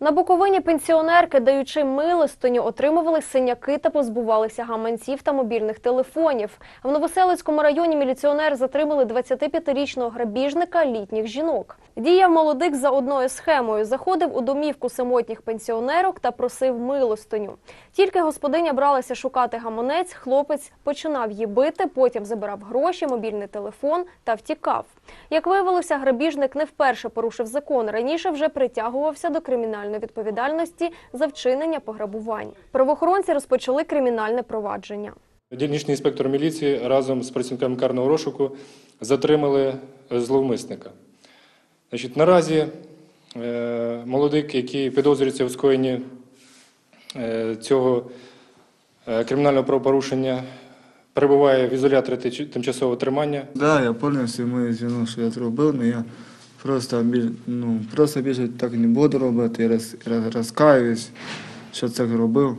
На Буковині пенсіонерки, даючи милостиню, отримували синяки та позбувалися гаманців та мобільних телефонів. В Новоселицькому районі міліціонер затримали 25-річного грабіжника літніх жінок. Діяв молодик за одною схемою. Заходив у домівку самотніх пенсіонерок та просив милостиню. Тільки господиня бралася шукати гаманець, хлопець починав її бити, потім забирав гроші, мобільний телефон та втікав. Як виявилося, грабіжник не вперше порушив закон. Раніше вже притягувався до кримінальної відповідальності за вчинення пограбувань. Правоохоронці розпочали кримінальне провадження. Дільничний інспектор міліції разом з працівниками карного розшуку затримали зловмисника. Значить, наразі е, молодик, який підозрюється у скоєнні е, цього е, кримінального правопорушення, перебуває в ізоляторі тимчасового тримання. Да, я повністю мою вину, що я зробив, але я просто, ну, просто більше так не буду робити. Я роз, роз, розкаюсь, що це робив.